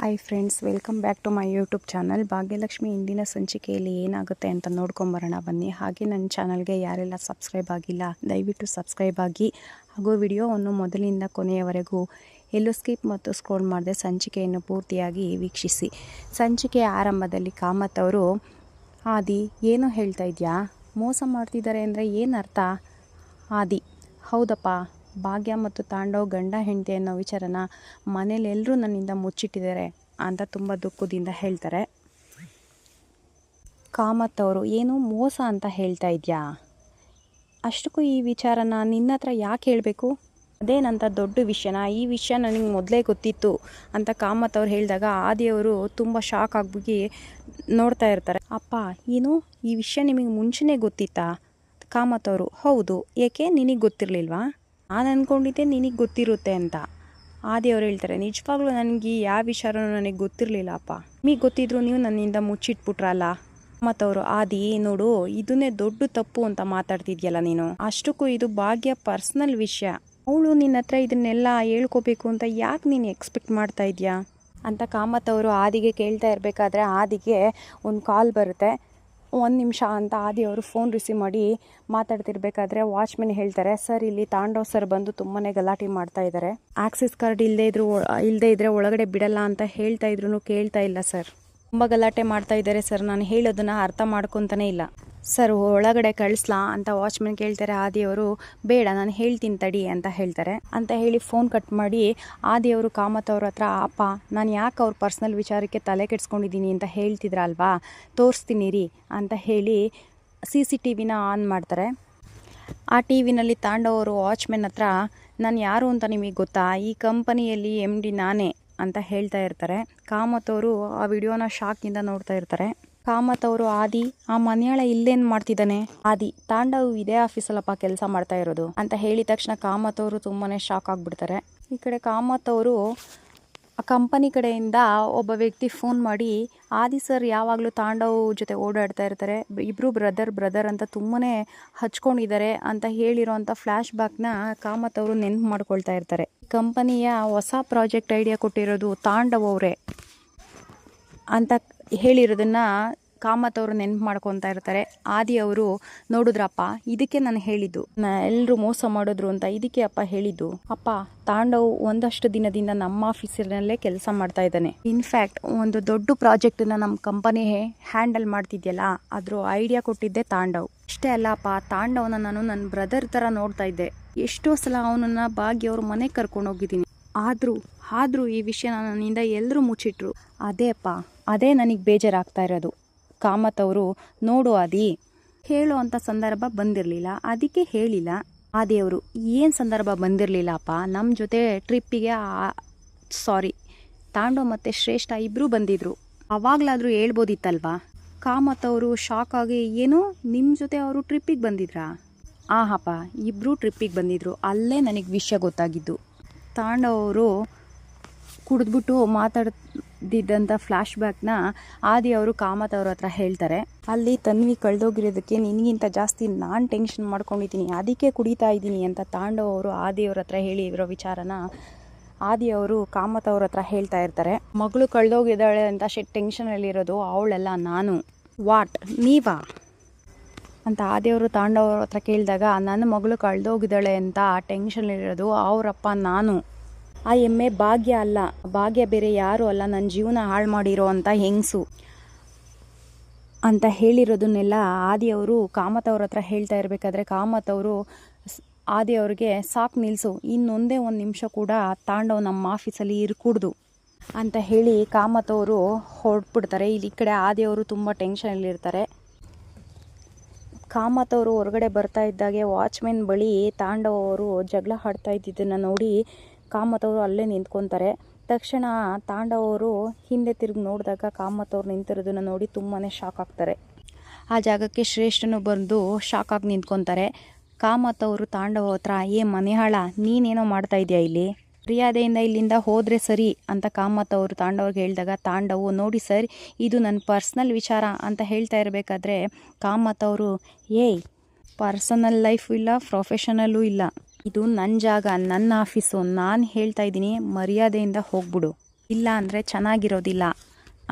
Hi friends welcome back to my YouTube channel Bhagyalakshmi ಇಂದಿನ ಸಂಚಿಕೆಯಲ್ಲಿ ಏನಾಗುತ್ತೆ ಅಂತ ನೋಡ್ಕೊಂಬರೋಣ ಬನ್ನಿ. ಹಾಗೆ ನನ್ನ ಚಾನಲ್ಗೆ ಯಾರೆಲ್ಲ ಸಬ್ಸ್ಕ್ರೈಬ್ ಆಗಿಲ್ಲ, ದಯವಿಟ್ಟು ಸಬ್ಸ್ಕ್ರೈಬ್ ಆಗಿ. ಹಾಗೂ ವಿಡಿಯೋವನ್ನು ಮೊದಲಿಂದ ಕೊನೆಯವರೆಗೂ ಎಲ್ಲೂ ಸ್ಕಿಪ್ ಮತ್ತು ಸ್ಕ್ರೋಲ್ ಮಾಡದೆ ಸಂಚಿಕೆಯನ್ನು ಪೂರ್ತಿಯಾಗಿ ವೀಕ್ಷಿಸಿ. ಸಂಚಿಕೆಯ ಆರಂಭದಲ್ಲಿ ಕಾಮತ್ ಅವರು, ಆದಿ, ಏನು ಹೇಳ್ತಾ ಇದೆಯಾ? ಮೋಸ ಮಾಡ್ತಿದ್ದಾರೆ ಅಂದರೆ ಏನು ಅರ್ಥ? ಆದಿ, ಹೌದಪ್ಪ. ಭಾಗ್ಯ ಮತ್ತು ತಾಂಡವ್ ಗಂಡ ಹೆಂಡತಿ ಅನ್ನೋ ವಿಚಾರನ ಮನೇಲಿ ಎಲ್ಲರೂ ನನ್ನಿಂದ ಮುಚ್ಚಿಟ್ಟಿದ್ದಾರೆ ಅಂತ ತುಂಬ ದುಃಖದಿಂದ ಹೇಳ್ತಾರೆ. ಕಾಮತ್ ಅವರು, ಏನು ಮೋಸ ಅಂತ ಹೇಳ್ತಾ ಇದೆಯಾ? ಅಷ್ಟಕ್ಕೂ ಈ ವಿಚಾರನ ನಿನ್ನ ಹತ್ರ ಯಾಕೆ ಹೇಳಬೇಕು? ಅದೇನಂತ ದೊಡ್ಡ ವಿಷಯನ, ಈ ವಿಷಯ ನನಗೆ ಮೊದಲೇ ಗೊತ್ತಿತ್ತು ಅಂತ ಕಾಮತ್ ಅವ್ರು ಹೇಳಿದಾಗ ಆದಿಯವರು ತುಂಬ ಶಾಕ್ ಆಗ್ಬಿಟ್ಟು ನೋಡ್ತಾ ಇರ್ತಾರೆ. ಅಪ್ಪ, ಏನು? ಈ ವಿಷಯ ನಿಮಗೆ ಮುಂಚೆನೇ ಗೊತ್ತಿತ್ತಾ? ಕಾಮತ್ ಅವರು, ಹೌದು. ಏಕೆ? ನಿನಗೆ ಗೊತ್ತಿರಲಿಲ್ವಾ? ನಾನು ಅಂದ್ಕೊಂಡಿದ್ದೆ ನಿನಗೆ ಗೊತ್ತಿರುತ್ತೆ ಅಂತ. ಆದಿಯವರು ಹೇಳ್ತಾರೆ, ನಿಜವಾಗ್ಲೂ ನನಗೆ ಯಾವ ವಿಚಾರನೂ ನನಗೆ ಗೊತ್ತಿರಲಿಲ್ಲ ಅಪ್ಪ ನಿಮಗೆ ಗೊತ್ತಿದ್ರು ನೀವು ನನ್ನಿಂದ ಮುಚ್ಚಿಟ್ಬಿಟ್ರಲ್ಲ? ಮತ್ತವರು, ಆದಿ, ನೋಡು, ಇದನ್ನೇ ದೊಡ್ಡ ತಪ್ಪು ಅಂತ ಮಾತಾಡ್ತಿದ್ಯಲ್ಲ ನೀನು. ಅಷ್ಟಕ್ಕೂ ಇದು ಭಾಗ್ಯ ಪರ್ಸ್ನಲ್ ವಿಷಯ. ಅವಳು ನಿನ್ನ ಹತ್ರ ಇದನ್ನೆಲ್ಲ ಹೇಳ್ಕೋಬೇಕು ಅಂತ ಯಾಕೆ ನೀನು ಎಕ್ಸ್ಪೆಕ್ಟ್ ಮಾಡ್ತಾ ಇದೆಯಾ? ಅಂತ ಕಾಮತ್ ಅವರು ಆದಿಗೆ ಕೇಳ್ತಾ ಇರಬೇಕಾದ್ರೆ ಆದಿಗೆ ಒಂದು ಕಾಲ್ ಬರುತ್ತೆ. ಒಂದು ನಿಮಿಷ ಅಂತ ಆದಿ ಅವರು ಫೋನ್ ರಿಸೀವ್ ಮಾಡಿ ಮಾತಾಡ್ತಿರ್ಬೇಕಾದ್ರೆ ವಾಚ್ಮೆನ್ ಹೇಳ್ತಾರೆ, ಸರ್, ಇಲ್ಲಿ ತಾಂಡವ್ ಸರ್ ಬಂದು ತುಂಬಾ ಗಲಾಟೆ ಮಾಡ್ತಾ ಇದ್ದಾರೆ ಆಕ್ಸಿಸ್ ಕಾರ್ಡ್ ಇಲ್ಲದೆ ಇದ್ರು ಇಲ್ಲದೆ ಇದ್ರೆ ಒಳಗಡೆ ಬಿಡಲ್ಲ ಅಂತ ಹೇಳ್ತಾ ಇದ್ರು ಕೇಳ್ತಾ ಇಲ್ಲ ಸರ್ ತುಂಬ ಗಲಾಟೆ ಮಾಡ್ತಾ ಇದ್ದಾರೆ ಸರ್ ನಾನು ಹೇಳೋದನ್ನ ಅರ್ಥ ಮಾಡ್ಕೊತಾನೆ ಇಲ್ಲ. ಸರ್, ಒಳಗಡೆ ಕಳಿಸ್ಲಾ ಅಂತ ವಾಚ್ಮೆನ್ ಕೇಳ್ತಾರೆ ಆದಿಯವರು ಬೇಡ, ನಾನು ಹೇಳ್ತೀನಿ ತಡಿ ಅಂತ ಹೇಳ್ತಾರೆ. ಅಂತ ಹೇಳಿ ಫೋನ್ ಕಟ್ ಮಾಡಿ ಆದಿಯವರು ಕಾಮತ್ ಅವ್ರ ಹತ್ರ ಅಪ್ಪ, ನಾನು ಯಾಕೆ ಅವ್ರ ಪರ್ಸ್ನಲ್ ವಿಚಾರಕ್ಕೆ ತಲೆ ಕೆಡ್ಸ್ಕೊಂಡಿದ್ದೀನಿ ಅಂತ ಹೇಳ್ತಿದ್ರಲ್ವಾ? ತೋರಿಸ್ತೀನಿ ರೀ. ಅಂತ ಹೇಳಿ ಸಿ ಸಿ ಟಿ ವಿನ ಆನ್ ಮಾಡ್ತಾರೆ. ಆ ಟಿ ವಿನಲ್ಲಿ ತಾಂಡವರು ವಾಚ್ಮೆನ್ ಹತ್ರ, ನಾನು ಯಾರು ಅಂತ ನಿಮಗೆ ಗೊತ್ತಾ? ಈ ಕಂಪನಿಯಲ್ಲಿ ಎಂ ಡಿ ನಾನೇ, ಅಂತ ಹೇಳ್ತಾ ಇರ್ತಾರೆ. ಕಾಮತ್ ಅವರು ಆ ವಿಡಿಯೋನ ಶಾಕಿಂದ ನೋಡ್ತಾ ಇರ್ತಾರೆ. ಕಾಮತ್ ಅವರು ಆದಿ, ಆ ಮನೆಯಾಳ ಇಲ್ಲೇನ್ ಮಾಡ್ತಿದ್ದಾನೆ? ಆದಿ ತಾಂಡವು ಇದೇ ಆಫೀಸಲ್ಲಪ್ಪ ಕೆಲಸ ಮಾಡ್ತಾ ಇರೋದು ಅಂತ ಹೇಳಿದ ತಕ್ಷಣ ಕಾಮತ್ ಅವರು ತುಂಬಾ ಶಾಕ್ ಆಗ್ಬಿಡ್ತಾರೆ. ಈ ಕಡೆ ಕಾಮತ್ ಅವರು ಆ ಕಂಪನಿ ಕಡೆಯಿಂದ ಒಬ್ಬ ವ್ಯಕ್ತಿ ಫೋನ್ ಮಾಡಿ, ಆದಿ ಸರ್ ಯಾವಾಗಲೂ ತಾಂಡವ್ ಜೊತೆ ಓಡಾಡ್ತಾ ಇರ್ತಾರೆ ಇಬ್ಬರು ಬ್ರದರ್ ಬ್ರದರ್ ಅಂತ ತುಂಬಾ ಹಚ್ಕೊಂಡಿದ್ದಾರೆ ಅಂತ ಹೇಳಿರೋಂಥ ಫ್ಲ್ಯಾಶ್ ಬ್ಯಾಕ್ನ ಕಾಮತ್ ಅವರು ನೆನ್ಪು ಮಾಡ್ಕೊಳ್ತಾ ಇರ್ತಾರೆ. ಕಂಪನಿಯ ಹೊಸ ಪ್ರಾಜೆಕ್ಟ್ ಐಡಿಯಾ ಕೊಟ್ಟಿರೋದು ತಾಂಡವ್ ಅವರೇ ಅಂತ ಹೇಳಿರೋದನ್ನ ಕಾಮತ್ ಅವರು ನೆನ್ಪು ಮಾಡ್ಕೊತಾ ಇರ್ತಾರೆ. ಆದಿ ಅವರು, ನೋಡಿದ್ರಪ್ಪ, ಇದಕ್ಕೆ ನಾನು ಹೇಳಿದ್ದು. ಎಲ್ಲರೂ ಮೋಸ ಮಾಡಿದ್ರು ಅಂತ ಇದಕ್ಕೆ ಅಪ್ಪ ಹೇಳಿದ್ದು. ಅಪ್ಪ, ತಾಂಡವ್ ಒಂದಷ್ಟು ದಿನದಿಂದ ನಮ್ಮ ಆಫೀಸಿನಲ್ಲೇ ಕೆಲಸ ಮಾಡ್ತಾ ಇದ್ದಾನೆ. ಇನ್ಫ್ಯಾಕ್ಟ್ ಒಂದು ದೊಡ್ಡ ಪ್ರಾಜೆಕ್ಟನ್ನು ನಮ್ಮ ಕಂಪನಿ ಹ್ಯಾಂಡಲ್ ಮಾಡ್ತಿದ್ಯಲ್ಲ ಅದ್ರ ಐಡಿಯಾ ಕೊಟ್ಟಿದ್ದೆ ತಾಂಡವ್. ಅಷ್ಟೇ ಅಲ್ಲ ಅಪ್ಪ ತಾಂಡವ್ನ ನಾನು ನನ್ನ ಬ್ರದರ್ ಥರ ನೋಡ್ತಾ ಇದ್ದೆ. ಎಷ್ಟೋ ಸಲ ಅವನನ್ನ ಭಾಗ್ಯ ಅವ್ರ ಮನೆಗೆ ಕರ್ಕೊಂಡು ಹೋಗಿದ್ದೀನಿ. ಆದರೂ ಆದರೂ ಈ ವಿಷಯ ನನ್ನಿಂದ ಎಲ್ಲರೂ ಮುಚ್ಚಿಟ್ರು. ಅದೇ ಅಪ್ಪ, ಅದೇ ನನಗೆ ಬೇಜಾರಾಗ್ತಾ ಇರೋದು. ಕಾಮತ್ ಅವರು, ನೋಡು ಆದಿ, ಹೇಳೋ ಅಂಥ ಸಂದರ್ಭ ಬಂದಿರಲಿಲ್ಲ. ಅದಕ್ಕೆ ಹೇಳಿಲ್ಲ. ಆದಿಯವರು ಏನು ಸಂದರ್ಭ ಬಂದಿರಲಿಲ್ಲ ಅಪ್ಪ ನಮ್ಮ ಜೊತೆ ಟ್ರಿಪ್ಪಿಗೆ ಸಾರಿ ತಾಂಡೋ ಮತ್ತು ಶ್ರೇಷ್ಠ ಇಬ್ಬರೂ ಬಂದಿದ್ರು. ಅವಾಗಲಾದರೂ ಹೇಳ್ಬೋದಿತ್ತಲ್ವಾ? ಕಾಮತ್ ಅವರು ಶಾಕ್ ಆಗಿ, ಏನು? ನಿಮ್ಮ ಜೊತೆ ಅವರು ಟ್ರಿಪ್ಪಿಗೆ ಬಂದಿದ್ರಾ? ಆಹಪ್ಪ ಇಬ್ಬರೂ ಟ್ರಿಪ್ಪಿಗೆ ಬಂದಿದ್ರು. ಅಲ್ಲೇ ನನಗೆ ವಿಷಯ ಗೊತ್ತಾಗಿದ್ದು. ತಾಂಡವರು ಕುಡಿದ್ಬಿಟ್ಟು ಮಾತಾಡ್ತಿದ್ದಂಥ ಫ್ಲ್ಯಾಶ್ ಬ್ಯಾಕ್ನ ಆದಿ ಅವರು ಕಾಮತ್ ಅವ್ರ ಹತ್ರ ಹೇಳ್ತಾರೆ. ಅಲ್ಲಿ ತನ್ವಿ ಕಳೆದೋಗಿರೋದಕ್ಕೆ ನಿನಗಿಂತ ಜಾಸ್ತಿ ನಾನು ಟೆನ್ಷನ್ ಮಾಡ್ಕೊಂಡಿದ್ದೀನಿ, ಅದಕ್ಕೆ ಕುಡಿತಾ ಇದ್ದೀನಿ ಅಂತ ತಾಂಡವ್ ಅವರು ಆದಿ ಅವ್ರ ಹತ್ರ ಹೇಳಿ ಇರೋ ವಿಚಾರನ ಆದಿ ಅವರು ಕಾಮತ್ ಅವ್ರ ಹತ್ರ ಹೇಳ್ತಾ ಇರ್ತಾರೆ. ಮಗಳು ಕಳೆದೋಗಿದ್ದಾಳೆ ಅಂತ ಶೆಟ್ ಟೆನ್ಷನಲ್ಲಿರೋದು ಅವಳೆಲ್ಲ ನಾನು. ವಾಟ್ ನೀವಾ? ಅಂತ ಆದಿಯವರು ತಾಂಡವ್ರ ಹತ್ರ ಕೇಳಿದಾಗ, ನನ್ನ ಮಗಳು ಕಳೆದೋಗಿದ್ದಾಳೆ ಅಂತ ಟೆನ್ಷನಲ್ಲಿರೋದು ಅವರಪ್ಪ ನಾನು. ಆ ಎಮ್ಮೆ ಭಾಗ್ಯ ಅಲ್ಲ. ಭಾಗ್ಯ ಬೇರೆ ಯಾರು ಅಲ್ಲ. ನನ್ನ ಜೀವನ ಹಾಳು ಮಾಡಿರೋ ಅಂತ ಹೆಂಗಸು? ಅಂತ ಹೇಳಿರೋದನ್ನೆಲ್ಲ ಆದಿಯವರು ಕಾಮತ್ ಅವ್ರ ಹತ್ರ ಹೇಳ್ತಾ ಇರಬೇಕಾದ್ರೆ ಕಾಮತ್ ಅವರು ಆದಿ ಅವ್ರಿಗೆ ಸಾಕು ನಿಲ್ಲಿಸು ಇನ್ನೊಂದೇ ಒಂದು ನಿಮಿಷ ಕೂಡ ತಾಂಡವ್ ನಮ್ಮ ಆಫೀಸಲ್ಲಿ ಇರ್ಕೂಡ್ದು ಅಂತ ಹೇಳಿ ಕಾಮತ್ ಅವರು ಹೊರಟ್ಬಿಡ್ತಾರೆ. ಇಲ್ಲಿ ಈ ಕಡೆ ಆದಿಯವರು ತುಂಬ ಟೆನ್ಷನಲ್ಲಿರ್ತಾರೆ ಕಾಮತ್ ಅವರು ಹೊರಗಡೆ ಬರ್ತಾ ಇದ್ದಾಗೆ ವಾಚ್ಮೆನ್ ಬಳಿ ತಾಂಡವ್ ಅವರು ಜಗಳ ಹಾಡ್ತಾ ಇದ್ದಿದ್ದನ್ನು ನೋಡಿ ಕಾಮತ್ ಅವರು ಅಲ್ಲೇ ನಿಂತ್ಕೊತಾರೆ. ತಕ್ಷಣ ತಾಂಡವರು ಹಿಂದೆ ತಿರುಗಿ ನೋಡಿದಾಗ ಕಾಮತ್ತವ್ರು ನಿಂತಿರೋದನ್ನು ನೋಡಿ ತುಂಬಾ ಶಾಕ್ ಆಗ್ತಾರೆ. ಆ ಜಾಗಕ್ಕೆ ಶ್ರೇಷ್ಠನು ಬಂದು ಶಾಕ್ ಆಗಿ ನಿಂತ್ಕೊತಾರೆ. ಕಾಮತ್ತವರು ತಾಂಡವ ಹತ್ರ, ಏ ಮನೆಹಾಳ, ನೀನೇನೋ ಮಾಡ್ತಾ ಇದೆಯಾ ಇಲ್ಲಿ? ಮರ್ಯಾದೆಯಿಂದ ಇಲ್ಲಿಂದ ಹೋದರೆ ಸರಿ ಅಂತ ಕಾಮತ್ ಅವರು ತಾಂಡವ್ರಿಗೆ ಹೇಳಿದಾಗ ತಾಂಡವು, ನೋಡಿ ಸರ್, ಇದು ನನ್ನ ಪರ್ಸ್ನಲ್ ವಿಚಾರ ಅಂತ ಹೇಳ್ತಾ ಇರಬೇಕಾದ್ರೆ ಕಾಮತ್ ಏಯ್, ಪರ್ಸನಲ್ ಲೈಫು ಇಲ್ಲ, ಪ್ರೊಫೆಷನಲ್ಲೂ ಇಲ್ಲ. ಇದು ನನ್ನ ಜಾಗ ನನ್ನ ಆಫೀಸು, ನಾನು ಹೇಳ್ತಾ ಇದ್ದೀನಿ, ಮರ್ಯಾದೆಯಿಂದ ಹೋಗ್ಬಿಡು. ಇಲ್ಲ ಅಂದರೆ ಚೆನ್ನಾಗಿರೋದಿಲ್ಲ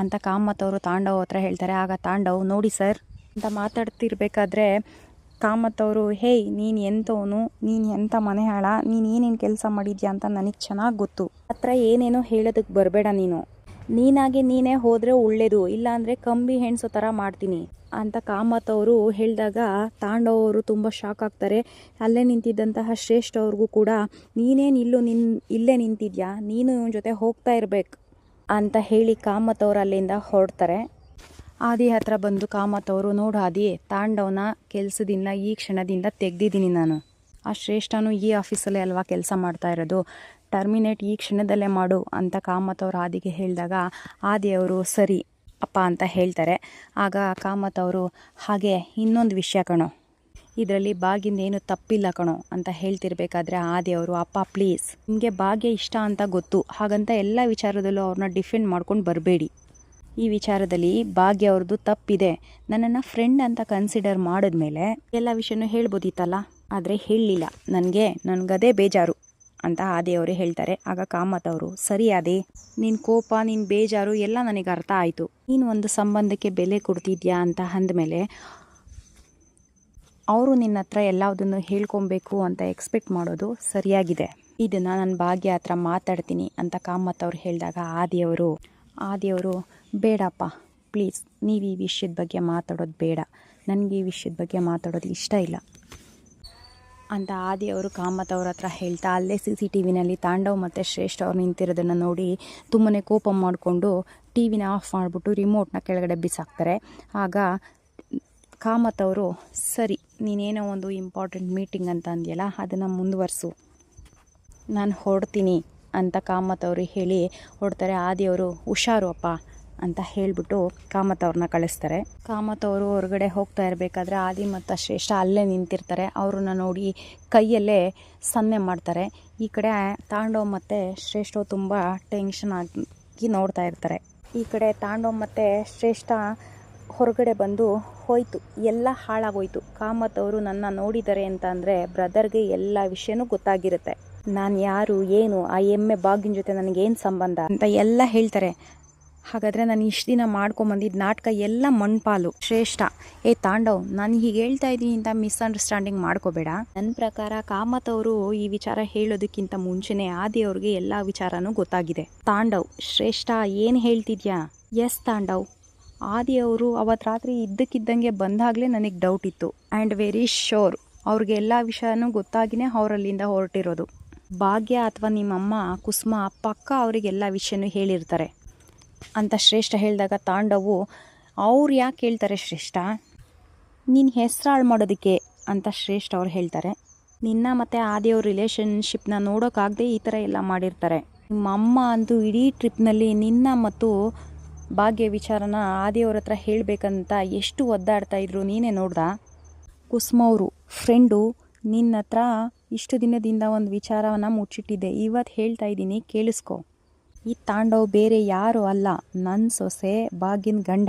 ಅಂತ ಕಾಮತ್ತವರು ತಾಂಡವ್ ಹತ್ರ ಹೇಳ್ತಾರೆ. ಆಗ ತಾಂಡವ್, ನೋಡಿ ಸರ್, ಅಂತ ಮಾತಾಡ್ತಿರ್ಬೇಕಾದ್ರೆ ಕಾಮತ್ತವರು ಹೇಯ್, ನೀನು ಎಂಥವನು ನೀನು ಎಂಥ ಮನೆ ಹಾಳ ನೀನು ಏನೇನು ಕೆಲಸ ಮಾಡಿದ್ಯಾ ಅಂತ ನನಗೆ ಚೆನ್ನಾಗಿ ಗೊತ್ತು. ಹತ್ರ ಏನೇನೋ ಹೇಳೋದಕ್ಕೆ ಬರಬೇಡ ನೀನು. ನೀನಾಗೆ ನೀನೇ ಹೋದರೆ ಒಳ್ಳೆಯದು ಇಲ್ಲಾಂದರೆ ಕಂಬಿ ಹೆಣ್ಸೋ ಥರ ಮಾಡ್ತೀನಿ. ಅಂತ ಕಾಮತ್ ಅವರು ಹೇಳಿದಾಗ ತಾಂಡವರು ತುಂಬ ಶಾಕ್ ಆಗ್ತಾರೆ. ಅಲ್ಲೇ ನಿಂತಿದ್ದಂತಹ ಶ್ರೇಷ್ಠ ಅವ್ರಿಗೂ ಕೂಡ, ನೀನೇನು ಇಲ್ಲೂ ನಿನ್, ಇಲ್ಲೇ ನಿಂತಿದ್ಯಾ? ನೀನು ಇವನ ಜೊತೆ ಹೋಗ್ತಾ ಇರಬೇಕು ಅಂತ ಹೇಳಿ ಕಾಮತ್ ಅವರು ಅಲ್ಲಿಂದ ಹೊರಡ್ತಾರೆ. ಆದಿ ಹತ್ರ ಬಂದು ಕಾಮತ್ ಅವರು, ನೋಡು ಆದಿ, ತಾಂಡವನ ಕೆಲಸದಿಂದ, ಈ ಕ್ಷಣದಿಂದ ತೆಗ್ದಿದ್ದೀನಿ ನಾನು. ಆ ಶ್ರೇಷ್ಠನು ಈ ಆಫೀಸಲ್ಲೇ ಅಲ್ವಾ ಕೆಲಸ ಮಾಡ್ತಾ ಇರೋದು? ಟರ್ಮಿನೇಟ್ ಈ ಕ್ಷಣದಲ್ಲೇ ಮಾಡು ಅಂತ ಕಾಮತ್ ಅವರು ಆದಿಗೆ ಹೇಳಿದಾಗ, ಆದಿ ಅವರು, ಸರಿ ಅಪ್ಪ ಅಂತ ಹೇಳ್ತಾರೆ. ಆಗ ಕಾಮತ್ ಅವರು, ಹಾಗೆ ಇನ್ನೊಂದು ವಿಷಯ ಕಣೋ. ಇದರಲ್ಲಿ ಬಾಗಿಂದ ಏನು ತಪ್ಪಿಲ್ಲ ಕಣೋ ಅಂತ ಹೇಳ್ತಿರ್ಬೇಕಾದ್ರೆ ಆದಿ ಅವರು ಅಪ್ಪ ಪ್ಲೀಸ್ ನಿಮಗೆ ಭಾಗ್ಯ ಇಷ್ಟ ಅಂತ ಗೊತ್ತು. ಹಾಗಂತ ಎಲ್ಲ ವಿಚಾರದಲ್ಲೂ ಅವ್ರನ್ನ ಡಿಫೆಂಡ್ ಮಾಡ್ಕೊಂಡು ಬರಬೇಡಿ. ಈ ವಿಚಾರದಲ್ಲಿ ಭಾಗ್ಯ ಅವ್ರದ್ದು ತಪ್ಪಿದೆ. ನನ್ನನ್ನು ಫ್ರೆಂಡ್ ಅಂತ ಕನ್ಸಿಡರ್ ಮಾಡಿದ್ಮೇಲೆ ಎಲ್ಲ ವಿಷಯನೂ ಹೇಳ್ಬೋದಿತ್ತಲ್ಲ? ಆದರೆ ಹೇಳಲಿಲ್ಲ. ನನಗೆ ನನಗದೇ ಬೇಜಾರು. ಅಂತ ಆದಿ ಅವರೇ ಹೇಳ್ತಾರೆ. ಆಗ ಕಾಮತ್ ಅವರು, ಸರಿ ಆದಿ ನಿನ್ನ ಕೋಪ ನಿನ್ನ ಬೇಜಾರು ಎಲ್ಲ ನನಗೆ ಅರ್ಥ ಆಯಿತು. ನೀನು ಒಂದು ಸಂಬಂಧಕ್ಕೆ ಬೆಲೆ ಕೊಡ್ತಿದ್ಯಾ? ಅಂತ ಅಂದಮೇಲೆ, ಅವರು ನಿನ್ನ ಹತ್ರ ಎಲ್ಲದನ್ನು ಹೇಳ್ಕೊಬೇಕು ಅಂತ ಎಕ್ಸ್ಪೆಕ್ಟ್ ಮಾಡೋದು ಸರಿಯಾಗಿದೆ. ಇದನ್ನು ನಾನು ಭಾಗ್ಯ ಹತ್ರ ಮಾತಾಡ್ತೀನಿ ಅಂತ ಕಾಮತ್ ಅವ್ರು ಹೇಳಿದಾಗ ಆದಿಯವರು ಆದಿಯವರು, ಬೇಡಪ್ಪ, ಪ್ಲೀಸ್, ನೀವು ಈ ವಿಷಯದ ಬಗ್ಗೆ ಮಾತಾಡೋದು ಬೇಡ. ನನಗೆ ಈ ವಿಷಯದ ಬಗ್ಗೆ ಮಾತಾಡೋದು ಇಷ್ಟ ಇಲ್ಲ. ಅಂತ ಆದಿ ಅವರು ಕಾಮತ್ ಅವ್ರ ಹತ್ರ ಹೇಳ್ತಾ ಅಲ್ಲೇ ಸಿ ಸಿ ಟಿ ವಿನಲ್ಲಿ ತಾಂಡವ್ ಮತ್ತು ಶ್ರೇಷ್ಠ ಅವ್ರು ನಿಂತಿರೋದನ್ನು ನೋಡಿ ತುಂಬನೇ ಕೋಪ ಮಾಡಿಕೊಂಡು ಟಿ ವಿನ ಆಫ್ ಮಾಡಿಬಿಟ್ಟು ರಿಮೋಟ್ನ ಕೆಳಗಡೆ ಬಿಸಾಕ್ತಾರೆ. ಆಗ ಕಾಮತ್ ಅವರು, ಸರಿ, ನೀನೇನೋ ಒಂದು ಇಂಪಾರ್ಟೆಂಟ್ ಮೀಟಿಂಗ್ ಅಂತ ಅಂದಿಯಲ್ಲ, ಅದನ್ನು ಮುಂದುವರಿಸು. ನಾನು ಹೊಡ್ತೀನಿ ಅಂತ ಕಾಮತ್ ಅವರು ಹೇಳಿ ಹೊಡ್ತಾರೆ ಆದಿಯವರು ಹುಷಾರು ಅಪ್ಪ ಅಂತ ಹೇಳಿಬಿಟ್ಟು ಕಾಮತ್ ಅವ್ರನ್ನ ಕಳಿಸ್ತಾರೆ. ಕಾಮತ್ ಅವರು ಹೊರಗಡೆ ಹೋಗ್ತಾ ಇರಬೇಕಾದ್ರೆ ಆದಿ ಮತ್ತು ಶ್ರೇಷ್ಠ ಅಲ್ಲೇ ನಿಂತಿರ್ತಾರೆ. ಅವ್ರನ್ನ ನೋಡಿ ಕೈಯಲ್ಲೇ ಸನ್ನೆ ಮಾಡ್ತಾರೆ. ಈ ಕಡೆ ತಾಂಡವ್ ಮತ್ತು ಶ್ರೇಷ್ಠ ತುಂಬ ಟೆನ್ಷನ್ ಆಗಿ ನೋಡ್ತಾ ಇರ್ತಾರೆ. ಈ ಕಡೆ ತಾಂಡವ್ ಮತ್ತು ಶ್ರೇಷ್ಠ ಹೊರಗಡೆ ಬಂದು ಹೋಯ್ತು. ಎಲ್ಲ ಹಾಳಾಗೋಯ್ತು. ಕಾಮತ್ ಅವರು ನನ್ನ ನೋಡಿದ್ದಾರೆ ಅಂತ ಅಂದರೆ ಬ್ರದರ್ಗೆ ಎಲ್ಲ ವಿಷಯನೂ ಗೊತ್ತಾಗಿರುತ್ತೆ. ನಾನು ಯಾರು, ಏನು, ಆ ಎಮ್ಮೆ ಬಾಗಿನ ಜೊತೆ ನನಗೇನು ಸಂಬಂಧ ಅಂತ ಎಲ್ಲ ಹೇಳ್ತಾರೆ. ಹಾಗಾದರೆ ನಾನು ಇಷ್ಟು ದಿನ ಮಾಡ್ಕೊಂಬಂದಿದ್ದ ನಾಟಕ ಎಲ್ಲ ಮಣ್ಪಾಲು. ಶ್ರೇಷ್ಠ. ಏ ತಾಂಡವ್, ನಾನು ಹೀಗೆ ಹೇಳ್ತಾ ಇದ್ದೀನಿ ಅಂತ ಮಿಸ್ಅಂಡರ್ಸ್ಟ್ಯಾಂಡಿಂಗ್ ಮಾಡ್ಕೋಬೇಡ. ನನ್ನ ಪ್ರಕಾರ ಕಾಮತ್ ಅವರು ಈ ವಿಚಾರ ಹೇಳೋದಕ್ಕಿಂತ ಮುಂಚೆನೇ ಆದಿ ಅವ್ರಿಗೆ ಎಲ್ಲ ವಿಚಾರನೂ ಗೊತ್ತಾಗಿದೆ. ತಾಂಡವ್, ಶ್ರೇಷ್ಠ ಏನು ಹೇಳ್ತಿದ್ಯಾ? ಎಸ್ ತಾಂಡವ್. ಆದಿ ಅವರು ಅವತ್ತು ರಾತ್ರಿ ಇದ್ದಕ್ಕಿದ್ದಂಗೆ ಬಂದಾಗಲೇ ನನಗೆ ಡೌಟ್ ಇತ್ತು. ಆ್ಯಂಡ್ ವೆರಿ ಶೋರ್ ಅವ್ರಿಗೆ ಎಲ್ಲ ವಿಷಯನೂ ಗೊತ್ತಾಗಿನೇ ಅವರಲ್ಲಿಂದ ಹೊರಟಿರೋದು. ಭಾಗ್ಯ ಅಥವಾ ನಿಮ್ಮಮ್ಮ, ಕುಸುಮ, ಪಕ್ಕ ಅವರಿಗೆಲ್ಲ ವಿಷಯನೂ ಹೇಳಿರ್ತಾರೆ. ಅಂತ ಶ್ರೇಷ್ಠ ಹೇಳಿದಾಗ ತಾಂಡವು, ಅವ್ರು ಯಾಕೆ ಹೇಳ್ತಾರೆ ಶ್ರೇಷ್ಠ? ನೀನು ಹೆಸರಾಳು ಮಾಡೋದಕ್ಕೆ, ಅಂತ ಶ್ರೇಷ್ಠ ಅವ್ರು ಹೇಳ್ತಾರೆ. ನಿನ್ನ ಮತ್ತು ಆದಿಯವ್ರ ರಿಲೇಷನ್ಶಿಪ್ನ ನೋಡೋಕ್ಕಾಗದೆ ಈ ಥರ ಎಲ್ಲ ಮಾಡಿರ್ತಾರೆ. ನಿಮ್ಮ ಅಮ್ಮ ಅಂತೂ ಇಡೀ ಟ್ರಿಪ್ನಲ್ಲಿ ನಿನ್ನ ಮತ್ತು ಭಾಗ್ಯ ವಿಚಾರನ ಆದಿಯವ್ರ ಹತ್ರ ಹೇಳಬೇಕಂತ ಎಷ್ಟು ಒದ್ದಾಡ್ತಾ ಇದ್ರು ನೀನೇ ನೋಡ್ದ? ಕುಸುಮ ಅವರು, ಫ್ರೆಂಡು ನಿನ್ನ ಹತ್ರ ಇಷ್ಟು ದಿನದಿಂದ ಒಂದು ವಿಚಾರವನ್ನು ಮುಚ್ಚಿಟ್ಟಿದ್ದೆ. ಇವತ್ತು ಹೇಳ್ತಾ ಇದ್ದೀನಿ, ಕೇಳಿಸ್ಕೊ. ಈ ತಾಂಡವ್ ಬೇರೆ ಯಾರು ಅಲ್ಲ. ನನ್ನ ಸೊಸೆ ಬಾಗಿನ ಗಂಡ.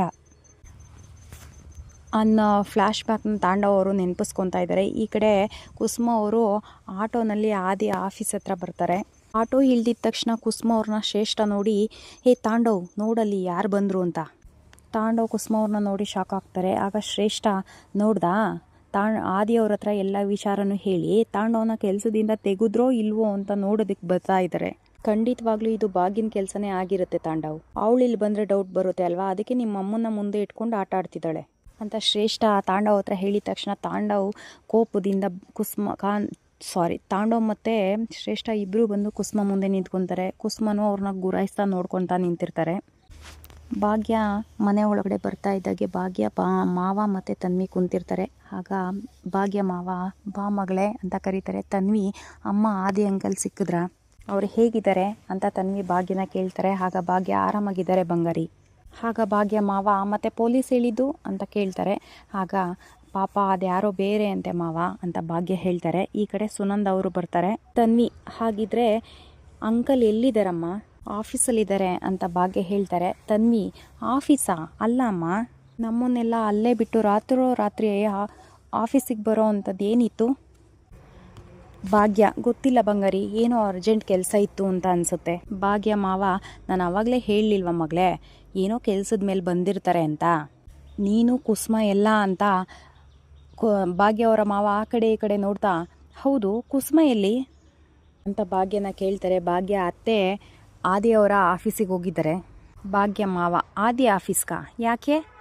ಅನ್ನೋ ಫ್ಲ್ಯಾಶ್ ಬ್ಯಾಕ್ನ ತಾಂಡವ್ ಅವರು ನೆನಪಿಸ್ಕೊತಾ ಇದ್ದಾರೆ ಈ ಕಡೆ ಕುಸುಮ ಅವರು ಆಟೋನಲ್ಲಿ ಆದಿ ಆಫೀಸ್ ಹತ್ರ ಬರ್ತಾರೆ. ಆಟೋ ಇಳ್ದಿದ ತಕ್ಷಣ ಕುಸುಮ ಅವ್ರನ್ನ ಶ್ರೇಷ್ಠ ನೋಡಿ, ಹೇ ತಾಂಡವ್, ನೋಡಲ್ಲಿ ಯಾರು ಬಂದರು ಅಂತ? ತಾಂಡವ್ ಕುಸುಮ ಅವ್ರನ್ನ ನೋಡಿ ಶಾಕ್ ಆಗ್ತಾರೆ. ಆಗ ಶ್ರೇಷ್ಠ, ನೋಡ್ದಾ? ತಾಂಡ್, ಆದಿ ಅವ್ರ ಹತ್ರ ಎಲ್ಲ ವಿಚಾರನೂ ಹೇಳಿ, ತಾಂಡವನ ಕೆಲಸದಿಂದ ತೆಗೆದ್ರೋ ಇಲ್ವೋ ಅಂತ ನೋಡೋದಕ್ಕೆ ಬರ್ತಾ ಇದ್ದಾರೆ ಖಂಡಿತವಾಗ್ಲೂ ಇದು ಬಾಗಿನ ಕೆಲಸನೇ ಆಗಿರುತ್ತೆ ತಾಂಡವ್. ಅವಳು ಇಲ್ಲಿ ಬಂದರೆ ಡೌಟ್ ಬರುತ್ತೆ ಅಲ್ವಾ? ಅದಕ್ಕೆ ನಿಮ್ಮ ಅಮ್ಮನ ಮುಂದೆ ಇಟ್ಕೊಂಡು ಆಟ ಆಡ್ತಿದ್ದಾಳೆ. ಅಂತ ಶ್ರೇಷ್ಠ ತಾಂಡವ್ ಹತ್ರ ಹೇಳಿದ ತಕ್ಷಣ ತಾಂಡವ್ ಕೋಪದಿಂದ ಕುಸ್ಮ ಕಾನ್ ಸಾರಿ ತಾಂಡವ್ ಮತ್ತು ಶ್ರೇಷ್ಠ ಇಬ್ರು ಬಂದು ಕುಸ್ಮ ಮುಂದೆ ನಿಂತ್ಕೊಂತಾರೆ. ಕುಸ್ಮನು ಅವ್ರನ್ನ ಗುರಾಯಿಸ್ತಾ ನೋಡ್ಕೊತಾ ನಿಂತಿರ್ತಾರೆ. ಭಾಗ್ಯ ಮನೆ ಒಳಗಡೆ ಬರ್ತಾ ಇದ್ದಾಗೆ ಭಾಗ್ಯ ಬಾ, ಮಾವ ಮತ್ತು ತನ್ವಿ ಕುಂತಿರ್ತಾರೆ. ಆಗ ಭಾಗ್ಯ, ಮಾವ, ಬಾ ಮಗಳೇ ಅಂತ ಕರೀತಾರೆ. ತನ್ವಿ, ಅಮ್ಮ ಆದಿ ಅಂಕಲ್ ಸಿಕ್ಕಿದ್ರ? ಅವ್ರು ಹೇಗಿದ್ದಾರೆ ಅಂತ ತನ್ವಿ ಭಾಗ್ಯನ ಕೇಳ್ತಾರೆ. ಆಗ ಭಾಗ್ಯ ಆರಾಮಾಗಿದ್ದಾರೆ ಬಂಗಾರಿ. ಆಗ ಭಾಗ್ಯ ಮಾವ, ಮತ್ತು ಪೊಲೀಸ್ ಹೇಳಿದ್ದು? ಅಂತ ಕೇಳ್ತಾರೆ. ಆಗ, ಪಾಪ, ಅದ್ಯಾರೋ ಬೇರೆ ಅಂತೆ ಮಾವ, ಅಂತ ಭಾಗ್ಯ ಹೇಳ್ತಾರೆ. ಈ ಕಡೆ ಸುನಂದ್ ಅವರು ಬರ್ತಾರೆ. ತನ್ವಿ, ಹಾಗಿದ್ರೆ ಅಂಕಲ್ ಎಲ್ಲಿದ್ದಾರಮ್ಮ? ಆಫೀಸಲ್ಲಿದ್ದಾರೆ, ಅಂತ ಭಾಗ್ಯ ಹೇಳ್ತಾರೆ. ತನ್ವಿ, ಆಫೀಸಾ? ಅಲ್ಲ ಅಮ್ಮ, ನಮ್ಮನ್ನೆಲ್ಲ ಅಲ್ಲೇ ಬಿಟ್ಟು ರಾತ್ರೋ ರಾತ್ರಿ ಆಫೀಸಿಗೆ ಬರೋ ಅಂಥದ್ದು ಏನಿತ್ತು ಭಾಗ್ಯ, ಗೊತ್ತಿಲ್ಲ ಬಂಗಾರಿ, ಏನೋ ಅರ್ಜೆಂಟ್ ಕೆಲಸ ಇತ್ತು ಅಂತ ಅನಿಸುತ್ತೆ. ಭಾಗ್ಯ ಮಾವ, ನಾನು ಆವಾಗಲೇ ಹೇಳಲಿಲ್ವ ಮಗಳೇ? ಏನೋ ಕೆಲಸದ ಮೇಲೆ ಬಂದಿರ್ತಾರೆ ಅಂತ. ನೀನು, ಕುಸುಮ ಎಲ್ಲ ಅಂತ ಭಾಗ್ಯ ಅವರ ಮಾವ ಆ ಕಡೆ ಈ ಕಡೆ ನೋಡ್ತಾ, ಹೌದು, ಕುಸುಮ ಎಲ್ಲಿ? ಅಂತ ಭಾಗ್ಯನ ಕೇಳ್ತಾರೆ. ಭಾಗ್ಯ ಅತ್ತೆ ಆದಿ ಅವರ ಆಫೀಸಿಗೆ ಹೋಗಿದ್ದಾರೆ. ಭಾಗ್ಯ ಮಾವ, ಆದಿ ಆಫೀಸ್ಗಾ ಯಾಕೆ?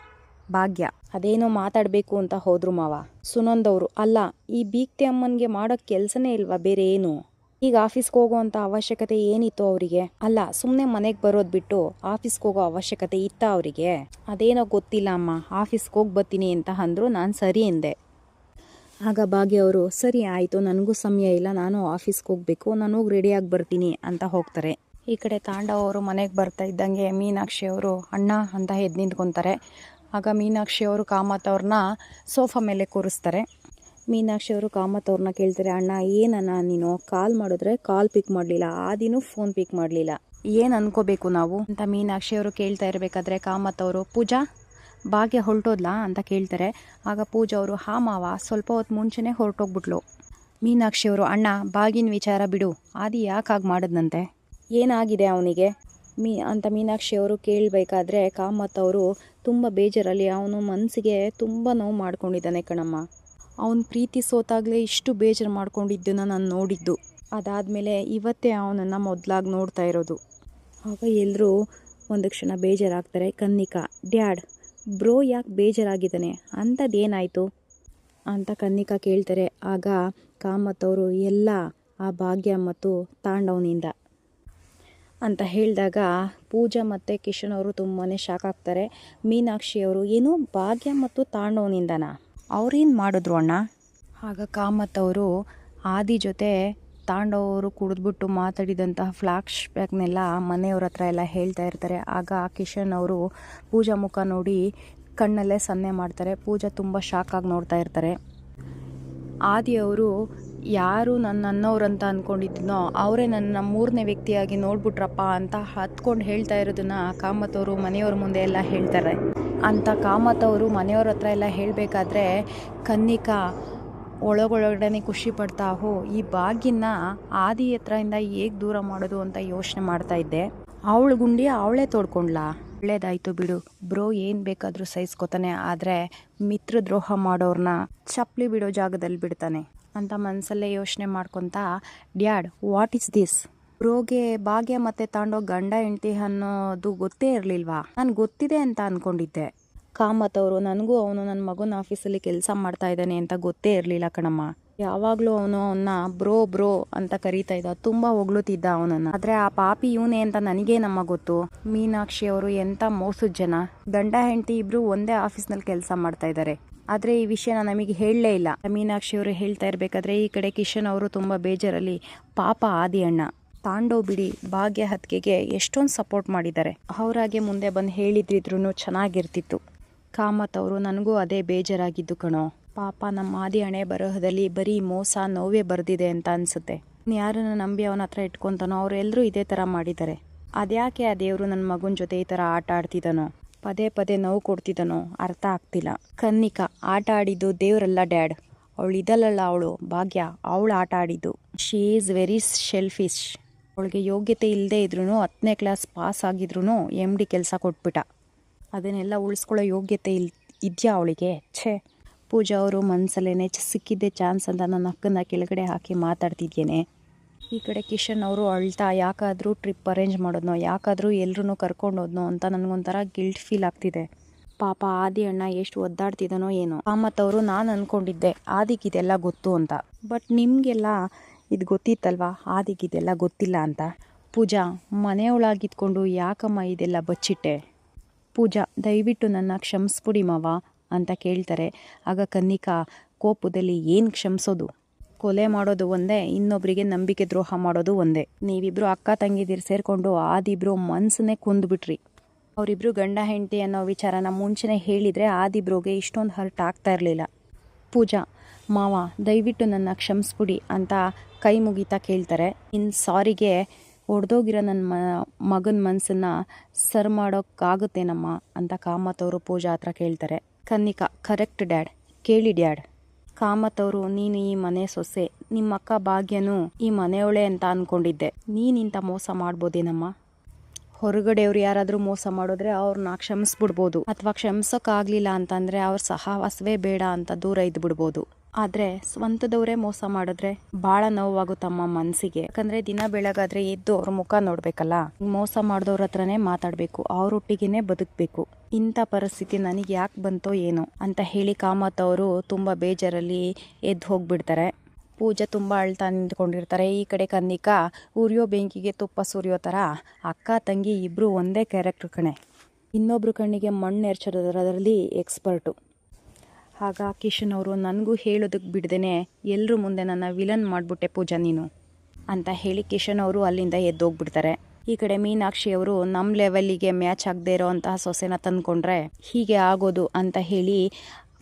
ಭಾಗ್ಯ. ಅದೇನೋ ಮಾತಾಡಬೇಕು ಅಂತ ಹೋದ್ರು ಮಾವ. ಸುನಂದವರು, ಅಲ್ಲ, ಈ ಬೀಗ್ತೆ ಅಮ್ಮನಿಗೆ ಮಾಡೋ ಕೆಲಸನೇ ಇಲ್ವಾ ಬೇರೆ ಏನು ಈಗ ಆಫೀಸ್ಗೆ ಹೋಗೋವಂಥ ಅವಶ್ಯಕತೆ ಏನಿತ್ತು ಅವರಿಗೆ? ಅಲ್ಲ ಸುಮ್ಮನೆ ಮನೆಗೆ ಬರೋದು ಬಿಟ್ಟು ಆಫೀಸ್ಗೆ ಹೋಗೋ ಅವಶ್ಯಕತೆ ಇತ್ತ ಅವರಿಗೆ? ಅದೇನೋ ಗೊತ್ತಿಲ್ಲ ಅಮ್ಮ, ಆಫೀಸ್ಗೆ ಹೋಗಿ ಬರ್ತೀನಿ ಅಂತ ಅಂದ್ರು ನಾನು ಸರಿ ಎಂದೆ. ಆಗ ಭಾಗ್ಯ ಅವರು, ಸರಿ ಆಯಿತು, ನನಗೂ ಸಮಯ ಇಲ್ಲ, ನಾನು ಆಫೀಸ್ಗೆ ಹೋಗಬೇಕು, ನಾನು ಹೋಗಿ ರೆಡಿಯಾಗಿ ಬರ್ತೀನಿ ಅಂತ ಹೋಗ್ತಾರೆ. ಈ ಕಡೆ ತಾಂಡವ ಅವರು ಮನೆಗೆ ಬರ್ತಾ ಇದ್ದಂಗೆ ಮೀನಾಕ್ಷಿ ಅವರು, ಅಣ್ಣ ಅಂತ ಎದ್ದು ನಿಂತ್ಕೊತಾರೆ. ಆಗ ಮೀನಾಕ್ಷಿ ಅವರು ಕಾಮತ್ ಅವ್ರನ್ನ ಸೋಫಾ ಮೇಲೆ ಕೂರಿಸ್ತಾರೆ. ಮೀನಾಕ್ಷಿ ಅವರು ಕಾಮತ್ ಅವ್ರನ್ನ ಕೇಳ್ತಾರೆ, ಅಣ್ಣ, ಏನಣ್ಣ ನೀನು? ಕಾಲ್ ಮಾಡಿದ್ರೆ ಕಾಲ್ ಪಿಕ್ ಮಾಡಲಿಲ್ಲ ಆದಿನೂ ಫೋನ್ ಪಿಕ್ ಮಾಡಲಿಲ್ಲ. ಏನು ಅನ್ಕೋಬೇಕು ನಾವು? ಅಂತ ಮೀನಾಕ್ಷಿ ಅವರು ಕೇಳ್ತಾ ಇರಬೇಕಾದ್ರೆ ಕಾಮತ್ ಅವರು, ಪೂಜಾ ಭಾಗ್ಯ ಹೊರಟೋದ್ಲಾ? ಅಂತ ಕೇಳ್ತಾರೆ. ಆಗ ಪೂಜಾ ಅವರು, ಹಾ ಮಾವ, ಸ್ವಲ್ಪ ಹೊತ್ತು ಮುಂಚೆನೇ ಹೊರಟೋಗ್ಬಿಟ್ಲು. ಮೀನಾಕ್ಷಿ ಅವರು, ಅಣ್ಣ, ಬಾಗಿನ ವಿಚಾರ ಬಿಡು, ಆದಿ ಯಾಕೆ ಹಾಗೆ ಮಾಡಿದ್ನಂತೆ? ಏನಾಗಿದೆ ಅವನಿಗೆ? ಮೀ ಅಂತ ಮೀನಾಕ್ಷಿ ಅವರು ಕೇಳಬೇಕಾದ್ರೆ ಕಾಮತ್ ಅವರು ತುಂಬ ಬೇಜಾರಲ್ಲಿ ಅವನು ಮನಸ್ಸಿಗೆ ತುಂಬ ನೋವು ಮಾಡ್ಕೊಂಡಿದ್ದಾನೆ ಕಣಮ್ಮ. ಅವನ ಪ್ರೀತಿ ಸೋತಾಗಲೇ ಇಷ್ಟು ಬೇಜಾರು ಮಾಡ್ಕೊಂಡಿದ್ದನ್ನು ನಾನು ನೋಡಿದ್ದು. ಅದಾದಮೇಲೆ ಇವತ್ತೇ ಅವನನ್ನು ಮೊದಲಾಗಿ ನೋಡ್ತಾ ಇರೋದು. ಆಗ ಎಲ್ಲರೂ ಒಂದು ಕ್ಷಣ ಬೇಜಾರಾಗ್ತಾರೆ, ಕನ್ನಿಕಾ, ಡ್ಯಾಡ್, ಬ್ರೋ ಯಾಕೆ ಬೇಜಾರಾಗಿದ್ದಾನೆ? ಅಂಥದ್ದೇನಾಯಿತು ಅಂತ ಕನ್ನಿಕಾ ಕೇಳ್ತಾರೆ. ಆಗ ಕಾಮತ್ ಅವರು, ಎಲ್ಲ, ಆ ಭಾಗ್ಯ ಮತ್ತು ತಾಂಡವನಿಂದ. ಅಂತ ಹೇಳಿದಾಗ ಪೂಜಾ ಮತ್ತು ಕಿಶನ್ ಅವರು ತುಂಬಾ ಶಾಕ್ ಆಗ್ತಾರೆ. ಮೀನಾಕ್ಷಿ ಅವರು ಏನು ಭಾಗ್ಯ ಮತ್ತು ತಾಂಡವನಿಂದನ? ಅವ್ರೇನು ಮಾಡಿದ್ರು ಅಣ್ಣ? ಆಗ ಕಾಮತ್ ಅವರು, ಆದಿ ಜೊತೆ ತಾಂಡವರು ಕುಡಿದ್ಬಿಟ್ಟು ಮಾತಾಡಿದಂತಹ ಫ್ಲಾಶ್ ಬ್ಯಾಕ್ನೆಲ್ಲ ಮನೆಯವ್ರ ಹತ್ರ ಎಲ್ಲ ಹೇಳ್ತಾ ಇರ್ತಾರೆ. ಆಗ ಕಿಶನ್ ಅವರು ಪೂಜಾ ಮುಖ ನೋಡಿ ಕಣ್ಣಲ್ಲೇ ಸನ್ನೆ ಮಾಡ್ತಾರೆ. ಪೂಜಾ ತುಂಬ ಶಾಕಾಗಿ ನೋಡ್ತಾ ಇರ್ತಾರೆ. ಆದಿ ಅವರು ಯಾರು ನನ್ನ ಅಂತ ಅಂದ್ಕೊಂಡಿದ್ನೋ ಅವರೇ ನನ್ನ ಮೂರನೇ ವ್ಯಕ್ತಿಯಾಗಿ ನೋಡ್ಬಿಟ್ರಪ್ಪ ಅಂತ ಹತ್ಕೊಂಡು ಹೇಳ್ತಾ ಇರೋದನ್ನ ಕಾಮತ್ತವರು ಮನೆಯವ್ರ ಮುಂದೆ ಎಲ್ಲ ಹೇಳ್ತಾರೆ. ಅಂತ ಕಾಮತ್ತವರು ಮನೆಯವ್ರ ಹತ್ರ ಎಲ್ಲ ಹೇಳಬೇಕಾದ್ರೆ, ಕನ್ನಿಕಾ ಒಳಗೊಳಗಡೆ ಖುಷಿ ಪಡ್ತಾ ಹೋ, ಈ ಬಾಗಿನ ಆದಿ ಹತ್ರದಿಂದ ಹೇಗೆ ದೂರ ಮಾಡೋದು ಅಂತ ಯೋಚನೆ ಮಾಡ್ತಾ ಇದ್ದೆ. ಅವಳು ಗುಂಡಿ ಅವಳೇ ತೋಡ್ಕೊಂಡ್ಲಾ? ಒಳ್ಳೇದಾಯ್ತು ಬಿಡು. ಬ್ರೋ, ಏನು ಬೇಕಾದರೂ ಸಹಿಸ್ಕೊತಾನೆ, ಆದರೆ ಮಿತ್ರ ದ್ರೋಹ ಮಾಡೋರ್ನ ಚಪ್ಪಲಿ ಬಿಡೋ ಜಾಗದಲ್ಲಿ ಬಿಡ್ತಾನೆ. ಅಂತ ಮನಸ್ಸಲ್ಲೇ ಯೋಚನೆ ಮಾಡ್ಕೊತಾ, ಡ್ಯಾಡ್, ವಾಟ್ ಇಸ್ ದಿಸ್? ಬ್ರೋಗೆ ಭಾಗ್ಯ ಮತ್ತೆ ತಾಂಡೋ ಗಂಡ ಹೆಂಡತಿ ಅನ್ನೋದು ಗೊತ್ತೇ ಇರಲಿಲ್ವಾ? ನಾನು ಗೊತ್ತಿದೆ ಅಂತ ಅಂದ್ಕೊಂಡಿದ್ದೆ ಕಾಮತ್ ಅವರು, ನನಗೂ ಅವನು ನನ್ನ ಮಗನ ಆಫೀಸಲ್ಲಿ ಕೆಲಸ ಮಾಡ್ತಾ ಇದ್ದಾನೆ ಅಂತ ಗೊತ್ತೇ ಇರಲಿಲ್ಲ ಕಣಮ್ಮ. ಯಾವಾಗಲೂ ಅವನು ಅವನ್ನ ಬ್ರೋ ಬ್ರೋ ಅಂತ ಕರೀತಾ ಇದ್ದ. ತುಂಬ ಹೊಗಳುತ್ತಿದ್ದ ಅವನನ್ನು. ಆದರೆ ಆ ಪಾಪಿ ಇವನೇ ಅಂತ ನನಗೇ ನಮ್ಮ ಗೊತ್ತು? ಮೀನಾಕ್ಷಿ ಅವರು ಎಂಥ ಮೋಸದ ಜನ. ಗಂಡ ಹೆಂಡತಿ ಇಬ್ರು ಒಂದೇ ಆಫೀಸ್ನಲ್ಲಿ ಕೆಲಸ ಮಾಡ್ತಾ ಇದ್ದಾರೆ ಆದರೆ ಈ ವಿಷಯನ ನಮಗೆ ಹೇಳಲೇ ಇಲ್ಲ. ಮೀನಾಕ್ಷಿ ಅವರು ಹೇಳ್ತಾ ಇರಬೇಕಾದ್ರೆ ಈ ಕಡೆ ಕಿಶನ್ ಅವರು ತುಂಬ ಬೇಜಾರಲ್ಲಿ ಪಾಪ ಆದಿ ಅಣ್ಣ ತಾಂಡೋ ಬಿಡಿ ಭಾಗ್ಯ ಹತ್ಕೆಗೆ ಎಷ್ಟೊಂದು ಸಪೋರ್ಟ್ ಮಾಡಿದ್ದಾರೆ. ಅವರಾಗೆ ಮುಂದೆ ಬಂದು ಹೇಳಿದ್ರಿದ್ರು ಚೆನ್ನಾಗಿರ್ತಿತ್ತು. ಕಾಮತ್ ಅವರು ನನಗೂ ಅದೇ ಬೇಜಾರಾಗಿದ್ದು ಕಣೋ. ಪಾಪ ನಮ್ಮ ಆದಿ ಹಣೆ ಬರಹದಲ್ಲಿ ಬರೀ ಮೋಸ, ನೋವೇ ಬರೆದಿದೆ ಅಂತ ಅನಿಸುತ್ತೆ. ಯಾರನ್ನ ನಂಬಿ ಅವನ ಹತ್ರ ಇಟ್ಕೊತಾನೋ ಅವರೆಲ್ಲರೂ ಇದೇ ಥರ ಮಾಡಿದ್ದಾರೆ. ಅದ್ಯಾಕೆ ಆ ದೇವರು ನನ್ನ ಮಗನ ಜೊತೆ ಈ ಥರ ಆಟ ಆಡ್ತಿದ್ದಾನೋ ಪದೇ ಪದೇ ನೋವು ಕೊಡ್ತಿದ್ದನೋ ಅರ್ಥ ಆಗ್ತಿಲ್ಲ. ಕನ್ನಿಕಾ, ಆಟ ಆಡಿದ್ದು ದೇವರಲ್ಲ ಡ್ಯಾಡ್. ಅವಳು ಇದಲ್ಲಲ್ಲ ಅವಳು, ಭಾಗ್ಯ, ಅವಳು ಆಟ ಆಡಿದ್ದು. ಶೀ ಈಸ್ ವೆರಿ ಶೆಲ್ಫಿಶ್ ಅವಳಿಗೆ ಯೋಗ್ಯತೆ ಇಲ್ಲದೆ ಇದ್ರೂ ಹತ್ತನೇ ಕ್ಲಾಸ್ ಪಾಸ್ ಆಗಿದ್ರು ಎಂ ಡಿ ಕೆಲಸ ಕೊಟ್ಬಿಟ್ಟ. ಅದನ್ನೆಲ್ಲ ಉಳಿಸ್ಕೊಳ್ಳೋ ಯೋಗ್ಯತೆ ಇಲ್, ಇದೆಯಾ ಅವಳಿಗೆ? ಛೇ. ಪೂಜಾ ಅವರು ಮನಸ್ಸಲ್ಲೇ ಸಿಕ್ಕಿದ್ದೆ ಚಾನ್ಸ್ ಅಂತ ನನ್ನ ಅಕ್ಕನ ಕೆಳಗಡೆ ಹಾಕಿ ಮಾತಾಡ್ತಿದ್ದೇನೆ ಈ ಕಡೆ ಕಿಶನ್ ಅವರು ಅಳ್ತಾ, ಯಾಕಾದರೂ ಟ್ರಿಪ್ ಅರೇಂಜ್ ಮಾಡೋದ್ನೋ, ಯಾಕಾದರೂ ಎಲ್ಲರೂ ಕರ್ಕೊಂಡು ಹೋದ್ನೋ ಅಂತ ನನಗೊಂಥರ ಗಿಲ್ಟ್ ಫೀಲ್ ಆಗ್ತಿದೆ. ಪಾಪ ಆದಿ ಅಣ್ಣ ಎಷ್ಟು ಒದ್ದಾಡ್ತಿದ್ದಾನೋ ಏನೋ. ಆ ಅವರು ನಾನು ಅಂದ್ಕೊಂಡಿದ್ದೆ ಆದಿಗೆ ಇದೆಲ್ಲ ಗೊತ್ತು ಅಂತ. ಬಟ್ ನಿಮಗೆಲ್ಲ ಇದು ಗೊತ್ತಿತ್ತಲ್ವಾ? ಆದಿಗೆ ಇದೆಲ್ಲ ಗೊತ್ತಿಲ್ಲ ಅಂತ. ಪೂಜಾ ಮನೆಯೊಳಗಿದ್ಕೊಂಡು ಯಾಕಮ್ಮ ಇದೆಲ್ಲ ಬಚ್ಚಿಟ್ಟೆ? ಪೂಜಾ, ದಯವಿಟ್ಟು ನನ್ನ ಕ್ಷಮಿಸ್ಬಿಡಿ ಮಾವ ಅಂತ ಕೇಳ್ತಾರೆ. ಆಗ ಕನ್ನಿಕಾ ಕೋಪದಲ್ಲಿ ಏನು ಕ್ಷಮಿಸೋದು? ಕೊಲೆ ಮಾಡೋದು ಒಂದೇ ಇನ್ನೊಬ್ಬರಿಗೆ ನಂಬಿಕೆ ದ್ರೋಹ ಮಾಡೋದು ಒಂದೇ. ನೀವಿಬ್ರು ಅಕ್ಕ ತಂಗಿದಿರು ಸೇರಿಕೊಂಡು ಆದಿಬ್ರು ಮನ್ಸನ್ನೇ ಕುಂದ್ಬಿಟ್ರಿ. ಅವರಿಬ್ರು ಗಂಡ ಹೆಂಡತಿ ಅನ್ನೋ ವಿಚಾರನ ಮುಂಚೆನೇ ಹೇಳಿದರೆ ಆದಿಬ್ರೋಗೆ ಇಷ್ಟೊಂದು ಹರ್ಟ್ ಆಗ್ತಾ ಇರಲಿಲ್ಲ. ಪೂಜಾ, ಮಾವ, ದಯವಿಟ್ಟು ನನ್ನ ಕ್ಷಮಿಸ್ಬಿಡಿ ಅಂತ ಕೈ ಮುಗಿತಾ ಕೇಳ್ತಾರೆ. ಇನ್ನು ಸಾರಿಗೆ ಒಡೆದೋಗಿರೋ ನನ್ನ ಮ, ಮಗನ ಮನಸ್ಸನ್ನು ಸರ್ ಮಾಡೋಕ್ಕಾಗುತ್ತೇನಮ್ಮ? ಅಂತ ಕಾಮತ್ ಅವರು ಪೂಜಾ ಹತ್ರ ಕೇಳ್ತಾರೆ. Kannika, correct dad. ಕೇಳಿ ಡ್ಯಾಡ್. ಕಾಮತವರು, ನೀನು ಈ ಮನೆ ಸೊಸೆ ನಿಮ್ಮ ಅಕ್ಕ ಭಾಗ್ಯನು ಈ ಮನೆಯವಳೆ ಅಂತ ಅನ್ಕೊಂಡಿದ್ದೆ. ನೀನಿಂತ ಮೋಸ ಮಾಡ್ಬೋದೇನಮ್ಮ? ಹೊರಗಡೆಯವ್ರು ಯಾರಾದರೂ ಮೋಸ ಮಾಡಿದ್ರೆ ಅವ್ರನ್ನ ಕ್ಷಮಿಸ್ಬಿಡ್ಬೋದು. ಅಥವಾ ಕ್ಷಮಿಸೋಕ್ಕಾಗಲಿಲ್ಲ ಅಂತಂದರೆ ಅವ್ರ ಸಹವಾಸವೇ ಬೇಡ ಅಂತ ದೂರ ಇದ್ದು ಬಿಡ್ಬೋದು ಆದರೆ ಸ್ವಂತದವರೇ ಮೋಸ ಮಾಡಿದ್ರೆ ಭಾಳ ನೋವಾಗುತ್ತಮ್ಮ ಮನಸ್ಸಿಗೆ ಯಾಕಂದರೆ ದಿನ ಬೆಳಗಾದ್ರೆ ಎದ್ದು ಅವ್ರ ಮುಖ ನೋಡಬೇಕಲ್ಲ? ಮೋಸ ಮಾಡಿದವ್ರ ಹತ್ರನೇ ಮಾತಾಡಬೇಕು ಅವ್ರೊಟ್ಟಿಗೆನೆ ಬದುಕಬೇಕು. ಇಂಥ ಪರಿಸ್ಥಿತಿ ನನಗೆ ಯಾಕೆ ಬಂತೋ ಏನೋ ಅಂತ ಹೇಳಿ ಕಾಮತ್ ಅವರು ತುಂಬ ಬೇಜಾರಲ್ಲಿ ಎದ್ದು ಹೋಗ್ಬಿಡ್ತಾರೆ. ಪೂಜೆ ತುಂಬ ಅಳ್ತಾ ನಿಂತ್ಕೊಂಡಿರ್ತಾರೆ. ಈ ಕಡೆ ಕನ್ನಿಕಾ, ಉರಿಯೋ ಬೆಂಕಿಗೆ ತುಪ್ಪ ಸುರಿಯೋ ಥರ ಅಕ್ಕ, ತಂಗಿ ಇಬ್ಬರು ಒಂದೇ ಕ್ಯಾರೆಕ್ಟರ್ ಕಣೆ. ಇನ್ನೊಬ್ರು ಕಣ್ಣಿಗೆ ಮಣ್ಣು ಎರ್ಚೋದ್ರಲ್ಲಿ ಎಕ್ಸ್ಪರ್ಟು ಆಗ ಕಿಶನ್ ಅವರು, ನನಗೂ ಹೇಳೋದಕ್ಕೆ ಬಿಡ್ದೇ ಎಲ್ಲರೂ ಮುಂದೆ ನನ್ನ ವಿಲನ್ ಮಾಡಿಬಿಟ್ಟೆ ಪೂಜಾ ನೀನು ಅಂತ ಹೇಳಿ ಕಿಶನ್ ಅವರು ಅಲ್ಲಿಂದ ಎದ್ದೋಗ್ಬಿಡ್ತಾರೆ. ಈ ಕಡೆ ಮೀನಾಕ್ಷಿ ಅವರು ನಮ್ಮ ಲೆವೆಲ್ಲಿಗೆ ಮ್ಯಾಚ್ ಆಗದೆ ಇರೋವಂತಹ ಸೊಸೆನ ತಂದ್ಕೊಂಡ್ರೆ ಹೀಗೆ ಆಗೋದು ಅಂತ ಹೇಳಿ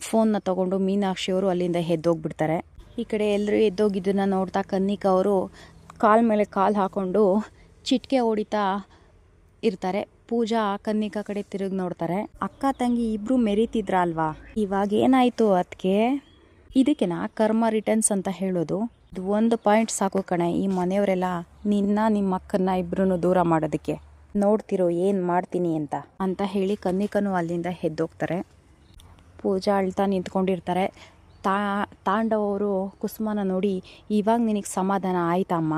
ಫೋನ್ನ ತಗೊಂಡು ಮೀನಾಕ್ಷಿ ಅವರು ಅಲ್ಲಿಂದ ಎದ್ದೋಗ್ಬಿಡ್ತಾರೆ. ಈ ಕಡೆ ಎಲ್ಲರೂ ಎದ್ದೋಗಿದ್ದನ್ನು ನೋಡ್ತಾ ಕನ್ನಿಕಾ ಅವರು ಕಾಲ್ ಮೇಲೆ ಕಾಲು ಹಾಕ್ಕೊಂಡು ಚಿಟ್ಕೆ ಹೊಡಿತಾ ಇರ್ತಾರೆ. ಪೂಜಾ ಕನ್ನಿಕಾ ಕಡೆ ತಿರುಗಿ ನೋಡ್ತಾರೆ. ಅಕ್ಕ ತಂಗಿ ಇಬ್ರು ಮೆರಿತಿದ್ರ ಅಲ್ವಾ ಇವಾಗ ಏನಾಯ್ತು ಅದಕ್ಕೆ ಇದಕ್ಕೆನಾ ಕರ್ಮ ರಿಟರ್ನ್ಸ್ ಅಂತ ಹೇಳೋದು? ಇದು ಒಂದು ಪಾಯಿಂಟ್ ಸಾಕು ಕಣೆ, ಈ ಮನೆಯವರೆಲ್ಲ ನಿನ್ನ ನಿಮ್ಮ ಅಕ್ಕನ್ನ ಇಬ್ರು ದೂರ ಮಾಡೋದಕ್ಕೆ. ನೋಡ್ತಿರೋ ಏನು ಮಾಡ್ತೀನಿ ಅಂತ. ಅಂತ ಹೇಳಿ ಕನ್ನಿಕನು ಅಲ್ಲಿಂದ ಎದ್ದೋಗ್ತಾರೆ. ಪೂಜಾ ಅಳ್ತಾ ನಿಂತ್ಕೊಂಡಿರ್ತಾರೆ. ತಾ ತಾಂಡವರು ಕುಸುಮನ ನೋಡಿ, ಇವಾಗ ನಿನಗೆ ಸಮಾಧಾನ ಆಯ್ತಮ್ಮ?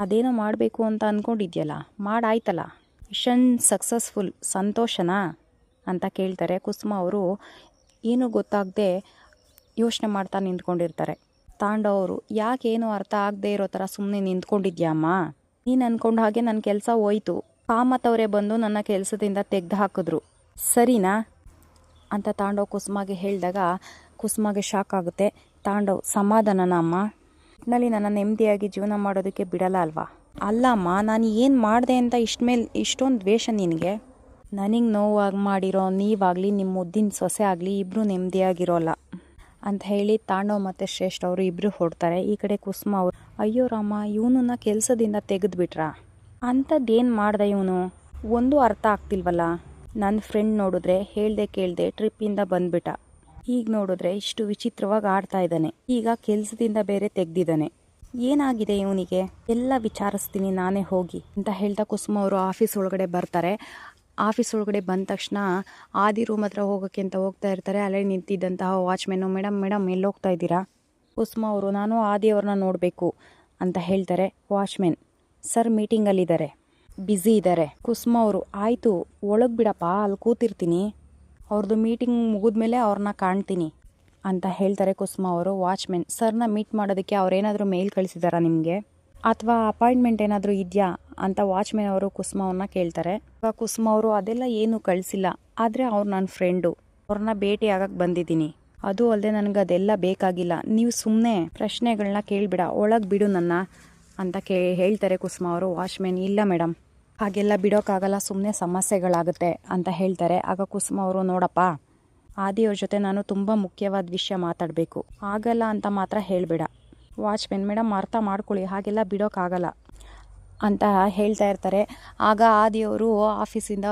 ಅದೇನೋ ಮಾಡಬೇಕು ಅಂತ ಅಂದ್ಕೊಂಡಿದ್ಯಲ್ಲ ಮಾಡಾಯ್ತಲ್ಲ? ಮಿಷನ್ ಸಕ್ಸಸ್ಫುಲ್ ಸಂತೋಷನಾ ಅಂತ ಕೇಳ್ತಾರೆ. ಕುಸುಮ ಅವರು ಏನೂ ಗೊತ್ತಾಗದೆ ಯೋಚನೆ ಮಾಡ್ತಾ ನಿಂತ್ಕೊಂಡಿರ್ತಾರೆ. ಅವರು ಏನು ಅರ್ಥ ಆಗದೆ ಇರೋ ಥರ ಸುಮ್ಮನೆ ನಿಂತ್ಕೊಂಡಿದ್ಯಮ್ಮ ನೀನು ಅಂದ್ಕೊಂಡು ಹಾಗೆ ನನ್ನ ಕೆಲಸ ಹೋಯ್ತು. ಕಾಮತ್ತವರೇ ಬಂದು ನನ್ನ ಕೆಲಸದಿಂದ ತೆಗೆದು ಹಾಕಿದ್ರು. ಸರಿನಾ? ಅಂತ ತಾಂಡವ್ ಕುಸುಮಾಗೆ ಹೇಳಿದಾಗ ಕುಸುಮಾಗೆ ಶಾಕ್ ಆಗುತ್ತೆ. ತಾಂಡವ್, ಸಮಾಧಾನನ ಅಮ್ಮ? ಒಟ್ನಲ್ಲಿ ನನ್ನ ನೆಮ್ಮದಿಯಾಗಿ ಜೀವನ ಮಾಡೋದಕ್ಕೆ ಬಿಡಲ್ಲ ಅಲ್ವಾ? ಅಲ್ಲಮ್ಮ, ನಾನು ಏನು ಮಾಡಿದೆ ಅಂತ ಇಷ್ಟ ಮೇಲೆ ಇಷ್ಟೊಂದು ದ್ವೇಷ ನಿನಗೆ? ನನಗೆ ನೋವಾಗಿ ಮಾಡಿರೋ, ನೀವಾಗಲಿ ನಿಮ್ಮ ಮುದ್ದಿನ ಸೊಸೆ ಆಗಲಿ ಇಬ್ಬರು ನೆಮ್ಮದಿಯಾಗಿರೋಲ್ಲ ಅಂತ ಹೇಳಿ ತಾಂಡವ್ ಮತ್ತು ಶ್ರೇಷ್ಠ ಅವರು ಇಬ್ಬರು ಹೊಡ್ತಾರೆ ಈ ಕಡೆ ಕುಸುಮ ಅವರು, ಅಯ್ಯೋ ರಾಮ, ಇವನನ್ನ ಕೆಲಸದಿಂದ ತೆಗೆದುಬಿಟ್ರಾ? ಅಂಥದ್ದೇನು ಮಾಡ್ದೆ ಇವನು? ಒಂದು ಅರ್ಥ ಆಗ್ತಿಲ್ವಲ್ಲ? ನನ್ನ ಫ್ರೆಂಡ್ ನೋಡಿದ್ರೆ, ಹೇಳ್ದೆ ಕೇಳ್ದೆ ಟ್ರಿಪ್ಪಿಂದ ಬಂದ್ಬಿಟ್ಟ. ಈಗ ನೋಡಿದ್ರೆ ಇಷ್ಟು ವಿಚಿತ್ರವಾಗಿ ಆಡ್ತಾ ಇದ್ದಾನೆ. ಈಗ ಕೆಲಸದಿಂದ ಬೇರೆ ತೆಗ್ದಿದ್ದಾನೆ. ಏನಾಗಿದೆ ಇವನಿಗೆ? ಎಲ್ಲ ವಿಚಾರಿಸ್ತೀನಿ, ನಾನೇ ಹೋಗಿ ಅಂತ ಹೇಳ್ತಾ ಕುಸುಮ ಅವರು ಆಫೀಸ್ ಒಳಗಡೆ ಬರ್ತಾರೆ. ಆಫೀಸ್ ಒಳಗಡೆ ಬಂದ ತಕ್ಷಣ ಆದಿ ರೂಮ್ ಹತ್ರ ಹೋಗೋಕ್ಕೆ ಅಂತ ಹೋಗ್ತಾ ಇರ್ತಾರೆ. ಅಲ್ಲೇ ನಿಂತಿದ್ದಂತಹ ವಾಚ್ಮೆನು ಮೇಡಮ್ ಮೇಡಮ್ ಎಲ್ಲಿ ಹೋಗ್ತಾ ಇದ್ದೀರಾ? ಕುಸುಮ ಅವರು, ನಾನು ಆದಿ ಅವ್ರನ್ನ ನೋಡಬೇಕು ಅಂತ ಹೇಳ್ತಾರೆ ವಾಚ್ಮೆನ್ ಸರ್ ಮೀಟಿಂಗಲ್ಲಿದ್ದಾರೆ ಬ್ಯುಸಿ ಇದ್ದಾರೆ. ಕುಸುಮ ಅವರು, ಆಯಿತು, ಒಳಗೆ ಬಿಡಪ್ಪ, ಅಲ್ಲಿ ಕೂತಿರ್ತೀನಿ. ಅವ್ರದ್ದು ಮೀಟಿಂಗ್ ಮುಗಿದ್ಮೇಲೆ ಅವ್ರನ್ನ ಕಾಣ್ತೀನಿ. ಅಂತ ಹೇಳ್ತಾರೆ ಕುಸುಮ ಅವರು, ವಾಚ್ಮೆನ್, ಸರ್ನ ಮೀಟ್ ಮಾಡೋದಕ್ಕೆ ಅವರೇನಾದರೂ ಮೇಲ್ ಕಳಿಸಿದಾರಾ ನಿಮಗೆ? ಅಥವಾ ಅಪಾಯಿಂಟ್ಮೆಂಟ್ ಏನಾದರೂ ಇದೆಯಾ? ಅಂತ ವಾಚ್ಮೆನ್ ಅವರು ಕುಸುಮ ಅವ್ರನ್ನ ಕೇಳ್ತಾರೆ ಕುಸುಮ ಅವರು, ಅದೆಲ್ಲ ಏನು ಕಳಿಸಿಲ್ಲ. ಆದರೆ ಅವ್ರು ನನ್ನ ಫ್ರೆಂಡು. ಅವ್ರನ್ನ ಭೇಟಿ ಆಗಕ್ಕೆ ಬಂದಿದ್ದೀನಿ. ಅದು ಅಲ್ಲದೆ ನನಗೆ ಅದೆಲ್ಲ ಬೇಕಾಗಿಲ್ಲ. ನೀವು ಸುಮ್ಮನೆ ಪ್ರಶ್ನೆಗಳನ್ನ ಕೇಳಿಬಿಡ. ಒಳಗೆ ಬಿಡು ನನ್ನ ಅಂತ ಕೇ, ಹೇಳ್ತಾರೆ ಕುಸುಮ ಅವರು. ವಾಚ್ಮೆನ್, ಇಲ್ಲ ಮೇಡಮ್ ಹಾಗೆಲ್ಲ ಬಿಡೋಕ್ಕಾಗಲ್ಲ ಸುಮ್ಮನೆ ಸಮಸ್ಯೆಗಳಾಗುತ್ತೆ ಅಂತ ಹೇಳ್ತಾರೆ. ಆಗ ಕುಸುಮ ಅವರು, ನೋಡಪ್ಪ ಆದಿಯವ್ರ ಜೊತೆ ನಾನು ತುಂಬ ಮುಖ್ಯವಾದ ವಿಷಯ ಮಾತಾಡಬೇಕು. ಆಗಲ್ಲ ಅಂತ ಮಾತ್ರ ಹೇಳಬೇಡ. ವಾಚ್ಮೆನ್ ಮೇಡಮ್ ಅರ್ಥ ಮಾಡ್ಕೊಳ್ಳಿ, ಹಾಗೆಲ್ಲ ಬಿಡೋಕ್ಕಾಗಲ್ಲ ಅಂತ ಹೇಳ್ತಾ ಇರ್ತಾರೆ. ಆಗ ಆದಿಯವರು ಆಫೀಸಿಂದ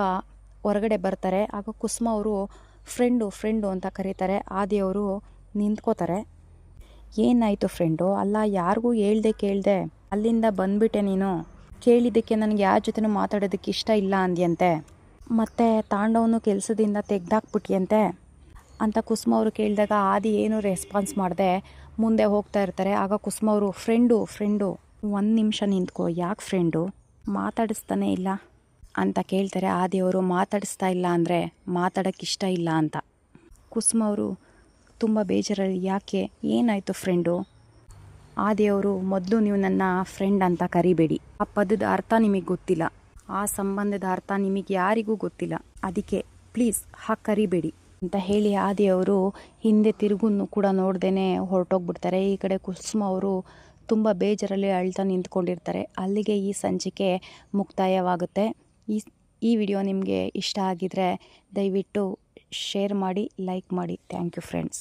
ಹೊರಗಡೆ ಬರ್ತಾರೆ. ಆಗ ಕುಸುಮ ಅವರು ಫ್ರೆಂಡು ಫ್ರೆಂಡು ಅಂತ ಕರೀತಾರೆ. ಆದಿಯವರು ನಿಂತ್ಕೋತಾರೆ. ಏನಾಯಿತು ಫ್ರೆಂಡು? ಅಲ್ಲ, ಯಾರಿಗೂ ಹೇಳ್ದೆ ಕೇಳ್ದೆ? ಅಲ್ಲಿಂದ ಬಂದ್ಬಿಟ್ಟೆ ನೀನು? ಕೇಳಿದ್ದಕ್ಕೆ ನನಗೆ ಯಾರ ಜೊತೆನೂ ಮಾತಾಡೋದಕ್ಕೆ ಇಷ್ಟ ಇಲ್ಲ ಅಂದ್ಯಂತೆ? ಮತ್ತು ತಾಂಡವನು ಕೆಲಸದಿಂದ ತೆಗ್ದಾಕ್ಬಿಟ್ಯಂತೆ? ಅಂತ ಕುಸುಮ ಅವರು ಕೇಳಿದಾಗ ಆದಿ ಏನು ರೆಸ್ಪಾನ್ಸ್ ಮಾಡದೆ, ಮುಂದೆ ಹೋಗ್ತಾ ಇರ್ತಾರೆ. ಆಗ ಕುಸುಮ ಅವರು ಫ್ರೆಂಡು ಫ್ರೆಂಡು ಒಂದು ನಿಮಿಷ ನಿಂತ್ಕೋ, ಯಾಕೆ ಫ್ರೆಂಡು ಮಾತಾಡಿಸ್ತಾನೆ ಇಲ್ಲ. ಅಂತ ಕೇಳ್ತಾರೆ. ಆದಿಯವರು ಮಾತಾಡಿಸ್ತಾ ಇಲ್ಲ ಅಂದರೆ ಮಾತಾಡೋಕ್ಕೆ ಇಷ್ಟ ಇಲ್ಲ ಅಂತ. ಕುಸುಮ ಅವರು, ತುಂಬ ಬೇಜಾರಲ್ಲಿ, ಯಾಕೆ? ಏನಾಯಿತು ಫ್ರೆಂಡು ಆದಿಯವರು ಮೊದಲು ನೀವು ನನ್ನ ಫ್ರೆಂಡ್ ಅಂತ ಕರಿಬೇಡಿ. ಆ ಪದದ ಅರ್ಥ ನಿಮಗೆ ಗೊತ್ತಿಲ್ಲ. ಆ ಸಂಬಂಧದ ಅರ್ಥ ನಿಮಗೆ ಯಾರಿಗೂ ಗೊತ್ತಿಲ್ಲ. ಅದಕ್ಕೆ ಪ್ಲೀಸ್ ಹಾಗೆ ಕರಿಬೇಡಿ. ಅಂತ ಹೇಳಿ ಆದಿ ಅವರು ಹಿಂದೆ ತಿರುಗುನ್ನು ಕೂಡ ನೋಡ್ದೇ ಹೊರಟೋಗ್ಬಿಡ್ತಾರೆ. ಈ ಕಡೆ ಕುಸುಮ ಅವರು ತುಂಬ ಬೇಜಾರಲ್ಲಿ ಅಳ್ತಾ ನಿಂತ್ಕೊಂಡಿರ್ತಾರೆ. ಅಲ್ಲಿಗೆ ಈ ಸಂಚಿಕೆ ಮುಕ್ತಾಯವಾಗುತ್ತೆ. ಈ ಈ ವಿಡಿಯೋ ನಿಮಗೆ ಇಷ್ಟ ಆಗಿದರೆ ದಯವಿಟ್ಟು ಶೇರ್ ಮಾಡಿ, ಲೈಕ್ ಮಾಡಿ. Thank you friends.